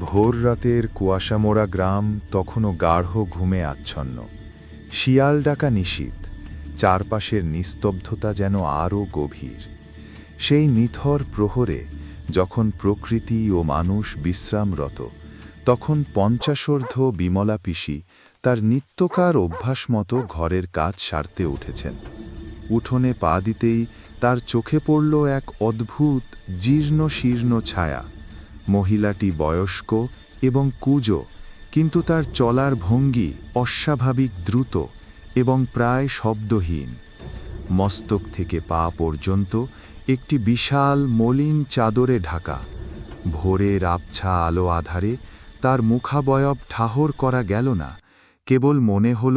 ভোর রাতের কুয়াশামোড়া গ্রাম তখনও গাঢ়, ঘুমে আচ্ছন্ন। শিয়াল ডাকা নিশীত চারপাশের নিস্তব্ধতা যেন আরও গভীর। সেই নিথর প্রহরে যখন প্রকৃতি ও মানুষ বিশ্রামরত, তখন পঞ্চাশোর্ধ্ব বিমলা পিসি তার নিত্যকার অভ্যাস মতো ঘরের কাজ সারতে উঠেছেন। উঠোনে পা দিতেই তার চোখে পড়ল এক অদ্ভুত, জীর্ণ, শীর্ণ ছায়া। মহিলাটি বয়স্ক এবং কুজো, কিন্তু তার চলার ভঙ্গি অস্বাভাবিক দ্রুত এবং প্রায় শব্দহীন। মস্তক থেকে পা পর্যন্ত একটি বিশাল মলিন চাদরে ঢাকা। ভোরের আবছা আলো আধারে তার মুখাবয়ব ঠাহর করা গেল না, কেবল মনে হল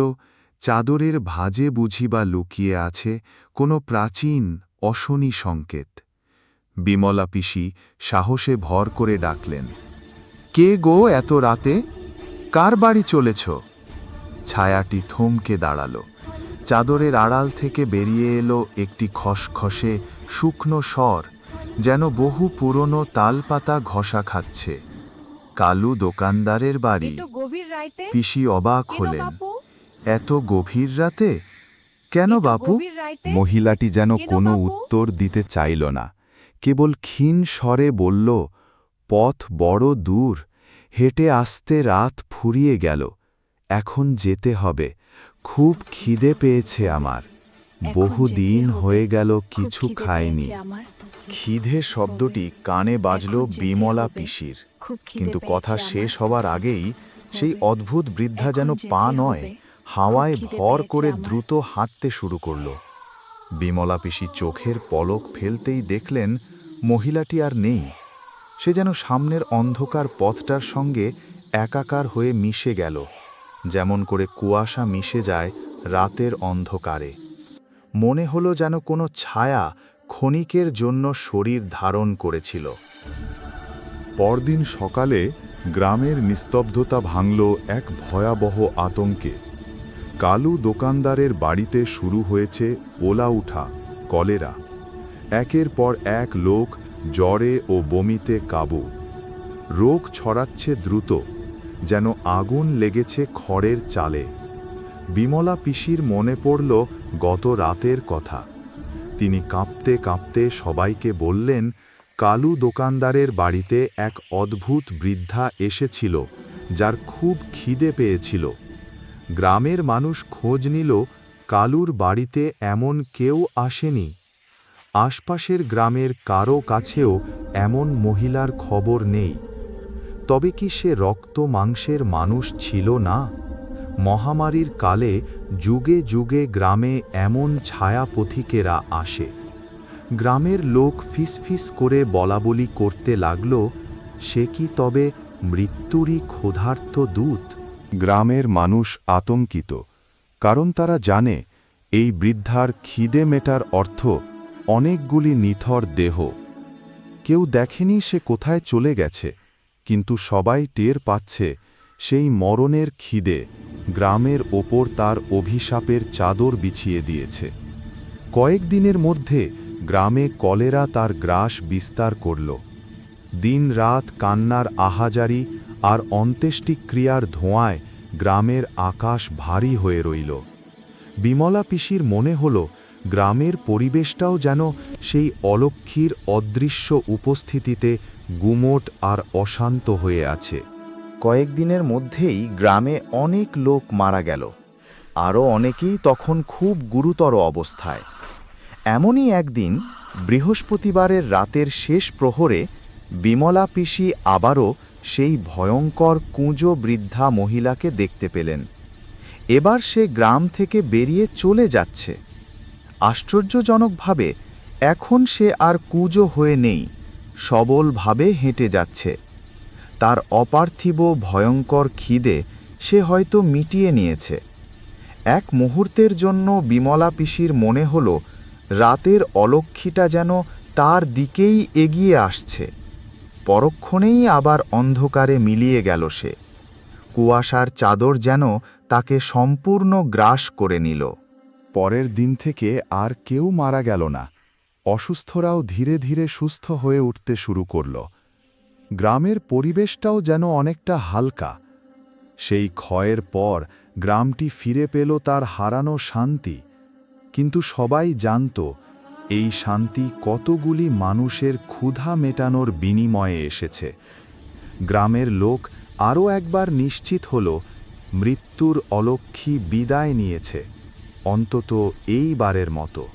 চাদরের ভাজে বুঝি বা লুকিয়ে আছে কোনো প্রাচীন অশনি সংকেত। বিমলা পিসি সাহসে ভর করে ডাকলেন কে গো এত রাতে? কার বাড়ি চলেছ? ছায়াটি থমকে দাঁড়াল। চাদরের আড়াল থেকে বেরিয়ে এলো একটি খসখসে শুকনো স্বর যেন বহু পুরনো তালপাতা ঘষা খাচ্ছে। কালু দোকানদারের বাড়ি। পিসি অবাক হলেন এত গভীর রাতে? কেন বাপু? মহিলাটি যেন কোনো উত্তর দিতে চাইল না। কেবল ক্ষীণ স্বরে বলল পথ বড় দূর হেঁটে আসতে রাত ফুরিয়ে গেল এখন যেতে হবে খুব খিদে পেয়েছে আমার বহুদিন হয়ে গেল কিছু খায়নি খিদে শব্দটি কানে বাজল বিমলা পিসির। কিন্তু কথা শেষ হবার আগেই সেই অদ্ভুত বৃদ্ধা যেন পা নয় হাওয়ায় ভর করে দ্রুত হাঁটতে শুরু করল। বিমলা পিসি চোখের পলক ফেলতেই দেখলেন মহিলাটি আর নেই। সে যেন সামনের অন্ধকার পথটার সঙ্গে একাকার হয়ে মিশে গেল, যেমন করে কুয়াশা মিশে যায় রাতের অন্ধকারে। মনে হলো যেন কোনো ছায়া ক্ষণিকের জন্য শরীর ধারণ করেছিল। পরদিন সকালে গ্রামের নিস্তব্ধতা ভাঙল এক ভয়াবহ আতঙ্কে। কালু দোকানদারের বাড়িতে শুরু হয়েছে ওলা উঠা, কলেরা। একের পর এক লোক জ্বরে ও বমিতে কাবু। রোগ ছড়াচ্ছে দ্রুত, যেন আগুন লেগেছে খড়ের চালে। বিমলা পিসির মনে পড়ল গত রাতের কথা। তিনি কাঁপতে কাঁপতে সবাইকে বললেন, কালু দোকানদারের বাড়িতে এক অদ্ভুত বৃদ্ধা এসেছিল, যার খুব খিদে পেয়েছিল। গ্রামের মানুষ খোঁজ নিল, কালুর বাড়িতে এমন কেউ আসেনি। আশপাশের গ্রামের কারও কাছেও এমন মহিলার খবর নেই। তবে কি সে রক্ত মাংসের মানুষ ছিল না? মহামারীর কালে যুগে যুগে গ্রামে এমন ছায়া পথিকেরা আসে। গ্রামের লোক ফিসফিস করে বলাবলি করতে লাগল, সে কি তবে মৃত্যুরই ক্ষুধার্ত দূত? গ্রামের মানুষ আতঙ্কিত, কারণ তারা জানে এই বৃদ্ধার খিদে মেটার অর্থ অনেকগুলি নিথর দেহ। কেউ দেখেনি সে কোথায় চলে গেছে, কিন্তু সবাই টের পাচ্ছে সেই মরণের খিদে গ্রামের ওপর তার অভিশাপের চাদর বিছিয়ে দিয়েছে। কয়েকদিনের মধ্যে গ্রামে কলেরা তার গ্রাস বিস্তার করল। দিন রাত কান্নার আহাজারি আর অন্ত্যেষ্টিক্রিয়ার ধোঁয়ায় গ্রামের আকাশ ভারী হয়ে রইল। বিমলা পিসির মনে হল, গ্রামের পরিবেশটাও যেন সেই অলক্ষীর অদৃশ্য উপস্থিতিতে গুমোট আর অশান্ত হয়ে আছে। কয়েকদিনের মধ্যেই গ্রামে অনেক লোক মারা গেল। আরও অনেকেই তখন খুব গুরুতর অবস্থায়। এমনই একদিন বৃহস্পতিবারের রাতের শেষ প্রহরে বিমলা পিসি আবারও সেই ভয়ঙ্কর কুঁজো বৃদ্ধা মহিলাকে দেখতে পেলেন। এবার সে গ্রাম থেকে বেরিয়ে চলে যাচ্ছে। আশ্চর্যজনকভাবে, এখন সে আর কুঁজো হয়ে নেই, সবলভাবে হেঁটে যাচ্ছে। তার অপার্থিব ভয়ঙ্কর খিদে সে হয়তো মিটিয়ে নিয়েছে। এক মুহূর্তের জন্য বিমলা পিসির মনে হল, রাতের অলক্ষীটা যেন তার দিকেই এগিয়ে আসছে। পরক্ষণেই আবার অন্ধকারে মিলিয়ে গেল সে। কুয়াশার চাদর যেন তাকে সম্পূর্ণ গ্রাস করে নিল। পরের দিন থেকে আর কেউ মারা গেল না। অসুস্থরাও ধীরে ধীরে সুস্থ হয়ে উঠতে শুরু করল। গ্রামের পরিবেশটাও যেন অনেকটা হালকা। সেই ক্ষয়ের পর গ্রামটি ফিরে পেল তার হারানো শান্তি। কিন্তু সবাই জানত এই শান্তি কতগুলি মানুষের ক্ষুধা মেটানোর বিনিময়ে এসেছে। গ্রামের লোক আরও একবার নিশ্চিত হল, মৃত্যুর অলক্ষী বিদায় নিয়েছে, অন্তত এইবারের মতো।